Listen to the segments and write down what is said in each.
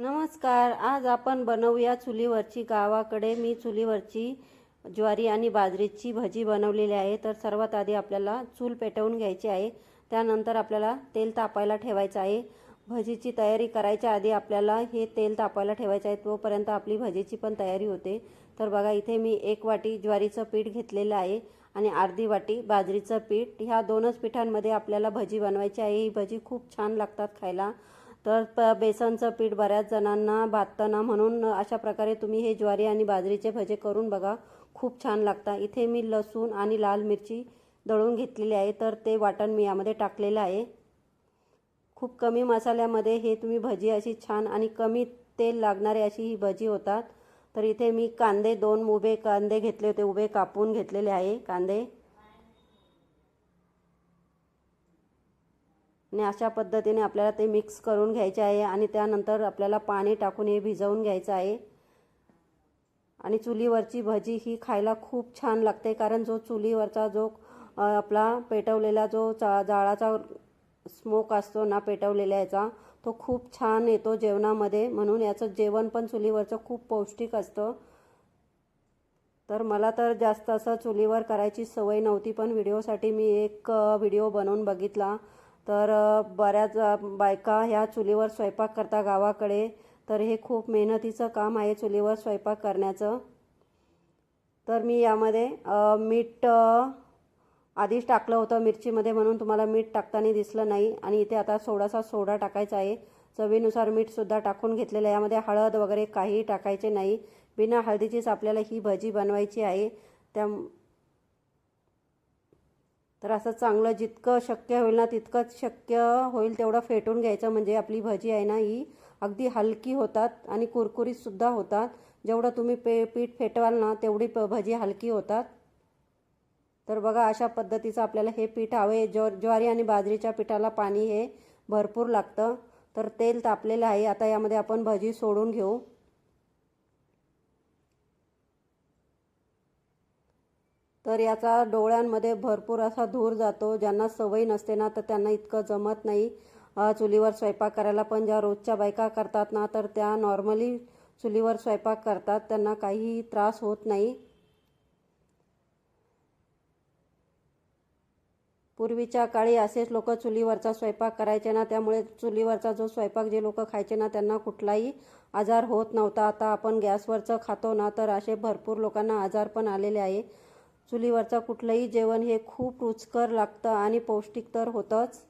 नमस्कार आज आपण बनवूया चुलीवरची गावाकडे. मी चुलीवरची ज्वारी आणि बाजरीची भजी बनवलेली आहे. तर सर्वात आधी आपल्याला चूल पेटवून घ्यायची आहे. त्यानंतर आपल्याला तेल तापायला ठेवायचं आहे. भजीची तयारी करायच्या आधी आपल्याला हे तेल तापायला ठेवायचं आहे. तोपर्यंत आपली भजीची पण तयारी होते. तर बघा इथे मी एक वाटी ज्वारीचं पीठ घेतलेलं आहे आणि अर्धी वाटी बाजरीचं पीठ. ह्या दोनच पिठांमध्ये आपल्याला भजी बनवायची आहे. ही भजी खूप छान लागतात खायला. तर प बेसनचं पीठ बऱ्याच जणांना भाततना म्हणून अशा प्रकारे तुम्ही हे ज्वारी आणि बाजरीचे भजे करून बघा. खूप छान लागतात इथे मी लसूण आणि लाल मिरची दळून घेतलेली आहे. तर ते वाटण मी यामध्ये टाकलेलं आहे. खूप कमी मसाल्यामध्ये हे तुम्ही भजी अशी छान आणि कमी तेल लागणारे अशी ही भजी होतात. तर इथे मी कांदे दोन उभे कांदे घेतले होते. उभे कापून घेतलेले आहे कांदे. आणि अशा पद्धतीने आपल्याला ते मिक्स करून घ्यायचे आहे आणि त्यानंतर आपल्याला पाणी टाकून हे भिजवून घ्यायचं आहे. आणि चुलीवरची भजी ही खायला खूप छान लागते कारण जो चुलीवरचा जो आपला पेटवलेला जो चा जाळाचा स्मोक असतो ना पेटवलेल्या याचा तो खूप छान येतो जेवणामध्ये. म्हणून याचं जेवण पण चुलीवरचं खूप पौष्टिक असतं. तर मला तर जास्त असं चुलीवर करायची सवय नव्हती पण व्हिडिओसाठी मी एक व्हिडिओ बनवून बघितला. तर बऱ्याच बायका ह्या चुलीवर स्वयंपाक करता गावाकडे. तर हे खूप मेहनतीचं काम आहे चुलीवर स्वयंपाक करण्याचं. तर मी यामध्ये मीठ आधीच टाकलं होतं मिरचीमध्ये म्हणून तुम्हाला मीठ टाकताना दिसलं नाही. आणि इथे आता थोडासा सोडा टाकायचा आहे. चवीनुसार मीठसुद्धा टाकून घेतलेलं आहे. यामध्ये हळद वगैरे काहीही टाकायचे नाही. बिना हळदीचीच आपल्याला ही भजी बनवायची आहे. त्या तर असं चांगलं जितकं शक्य होईल ना तितकंच शक्य होईल तेवढं फेटून घ्यायचं. म्हणजे आपली भजी आहे ना ही अगदी हलकी होतात आणि कुरकुरीतसुद्धा होतात. जेवढं तुम्ही पे पीठ फेटवाल ना तेवढी प भजी हलकी होतात. तर बघा अशा पद्धतीचं आपल्याला हे पीठ हवे ज्व ज्वारी आणि बाजरीच्या पिठाला पाणी हे भरपूर लागतं. तर तेल तापलेलं आहे. आता यामध्ये आपण भजी सोडून घेऊ. तर याचा डोळ्यांमध्ये भरपूर असा धूर जातो. ज्यांना सवय नसते ना तर त्यांना इतकं जमत नाही. चुलीवर स्वयंपाक करायला. पण ज्या रोजच्या बायका करतात ना तर त्या नॉर्मली चुलीवर स्वयंपाक करतात. त्यांना काहीही त्रास होत नाही. पूर्वीच्या काळी असेच लोक चुलीवरचा स्वयंपाक करायचे ना त्यामुळे चुलीवरचा जो स्वयंपाक जे लोक खायचे ना त्यांना कुठलाही आजार होत नव्हता. आता आपण गॅसवरचं खातो ना तर असे भरपूर लोकांना आजार पण आलेले आहे. चुलीवरचं कुठलंही जेवण हे खूप रुचकर लागतं आणि पौष्टिक तर होतंच.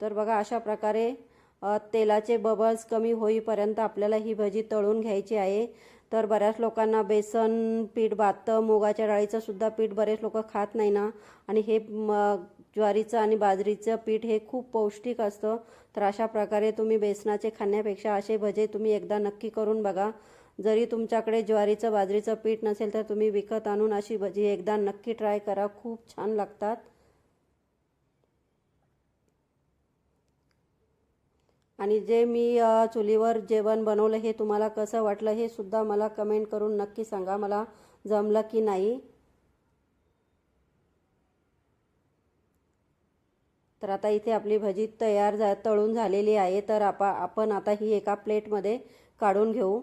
तर बघा अशा प्रकारे तेलाचे बबल्स कमी होईपर्यंत आपल्याला ही भजी तळून घ्यायची आहे. तर बऱ्याच लोकांना बेसन पीठ बातं मुगाच्या डाळीचं सुद्धा पीठ बरेच लोक खात नाही ना. आणि हे ज्वारीचं आणि बाजरीचं पीठ हे खूप पौष्टिक असतं. तर अशा प्रकारे तुम्ही बेसनाचे खाण्यापेक्षा असे भजे तुम्ही एकदा नक्की करून बघा. जरी तुमच्याकडे ज्वारीचं बाजरीचं पीठ नसेल तर तुम्ही विकत आणून अशी भजी एकदा नक्की ट्राय करा. खूप छान लागतात. आणि जे मी चुलीवर जेवण बनवलं हे तुम्हाला कसं वाटलं हे सुद्धा मला कमेंट करून नक्की सांगा. मला जमलं की नाही. तर आता इथे आपली भजी तयार झा तळून झालेली आहे. तर आपा आपण आता ही एका प्लेटमध्ये काढून घेऊ.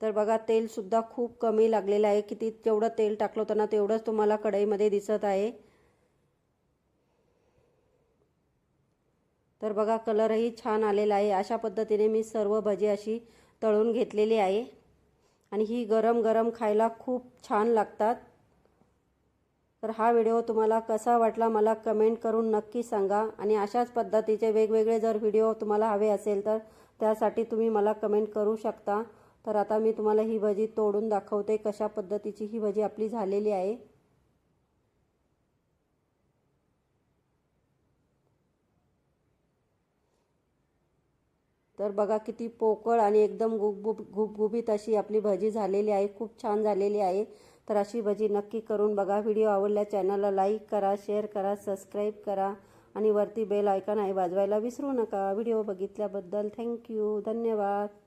तर बघा तेलसुद्धा खूप कमी लागलेलं आहे. किती जेवढं तेल टाकलं होतं ना तेवढंच तुम्हाला कढईमध्ये दिसत आहे. तर बघा कलरही छान आलेला आहे. अशा पद्धतीने मी सर्व भजी अशी तळून घेतलेली आहे. आणि ही गरम गरम खायला खूप छान लागतात. तर हा व्हिडिओ तुम्हाला कसा वाटला मला कमेंट करून नक्की सांगा. आणि अशाच पद्धतीचे वेगवेगळे जर व्हिडिओ तुम्हाला हवे असेल तर त्यासाठी तुम्ही मला कमेंट करू शकता. तर आता मी तुम्हाला ही भजी तोडून दाखवते कशा पद्धतीची ही भजी आपली झालेली आहे. तर बघा किती पोकळ आणि एकदम गुबगुब गुबगुबीत अशी आपली भजी झालेली आहे. खूप छान झालेली आहे. तर अशी भजी नक्की करून बघा. व्हिडिओ आवडल्या चॅनलला लाईक करा शेअर करा सबस्क्राईब करा आणि वरती बेल आयकॉन आहे. वाजवायला विसरू नका. व्हिडिओ बघितल्याबद्दल थँक्यू धन्यवाद.